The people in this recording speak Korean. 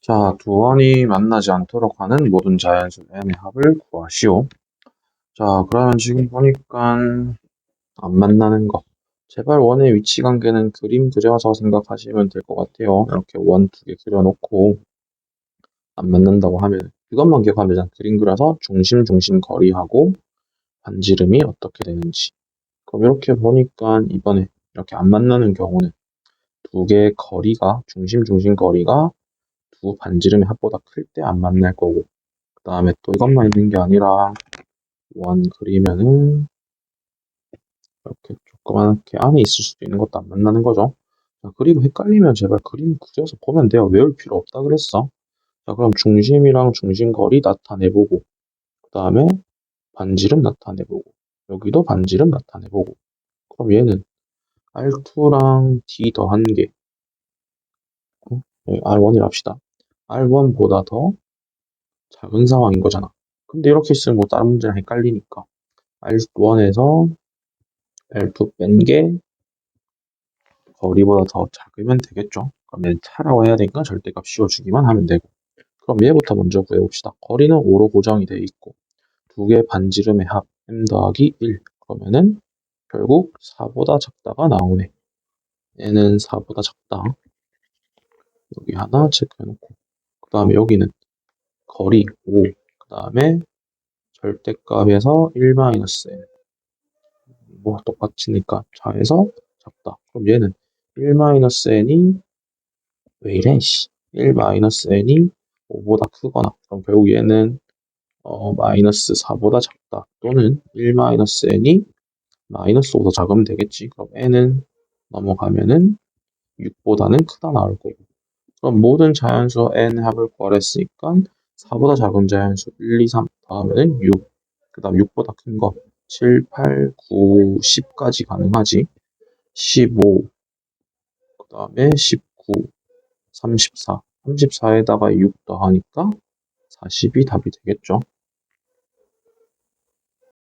자, 두 원이 만나지 않도록 하는 모든 자연수 n의 합을 구하시오. 자, 그러면 지금 보니까 안 만나는 거. 제발 원의 위치 관계는 그림 그려서 생각하시면 될 것 같아요. 이렇게 원 두 개 그려놓고 안 만난다고 하면 이것만 기억하면 되잖아. 그림 그려서 중심 중심 거리하고 반지름이 어떻게 되는지. 그럼 이렇게 보니까 이번에 이렇게 안 만나는 경우는 두 개의 거리가 중심 중심 거리가 두 반지름의 합보다 클 때 안 만날 거고 그 다음에 또 이것만 있는 게 아니라 원 그리면은 이렇게 조그맣게 안에 있을 수도 있는 것도 안 만나는 거죠. 자, 그리고 헷갈리면 제발 그림 그려서 보면 돼요. 외울 필요 없다 그랬어. 자, 그럼 중심이랑 중심 거리 나타내보고 그 다음에 반지름 나타내보고 여기도 반지름 나타내보고 그럼 얘는 R2랑 D 더한 게 어? R1이라 합시다. R1보다 더 작은 상황인 거잖아. 근데 이렇게 쓰면 뭐 다른 문제랑 헷갈리니까 R1에서 L2 뺀 게 거리보다 더 작으면 되겠죠. 그러면 차라고 해야 되니까 절대값 씌워주기만 하면 되고 그럼 얘부터 먼저 구해봅시다. 거리는 5로 고정이 되어 있고 두 개 반지름의 합 m 더하기 1 그러면은 결국 4보다 작다가 나오네. 얘는 4보다 작다. 여기 하나 체크해놓고 그 다음에 여기는 거리 5, 그 다음에 절대값에서 1-n 뭐 똑같으니까 좌에서 작다. 그럼 얘는 1-n이 왜 이래? 씨. 1-n이 5보다 크거나 그럼 결국 얘는 어, 마이너스 4보다 작다. 또는 1-n이 마이너스 5더 작으면 되겠지. 그럼 n은 넘어가면은 6보다는 크다 나올 거고. 그럼 모든 자연수 n 합을 구하랬으니까 4보다 작은 자연수 1, 2, 3 다음에는 6. 그 다음 6보다 큰 거 7, 8, 9, 10까지 가능하지. 15. 그 다음에 19, 34. 34에다가 6 더하니까 40이 답이 되겠죠.